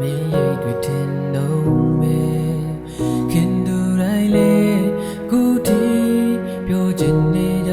မင်းရဲ့တွေထင်လုံးမဲခင်သူတိုင်းလေကုတီပြောချင်နေကြ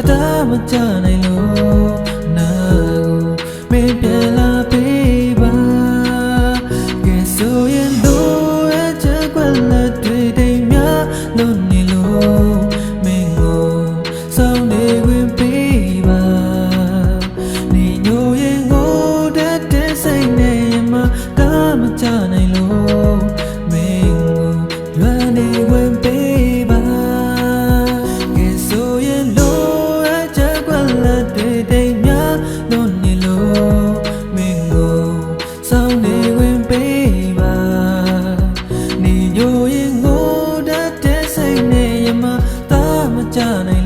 အသာမကြနိုင်လို့နာကိုမင်းပြန်လာ জানাই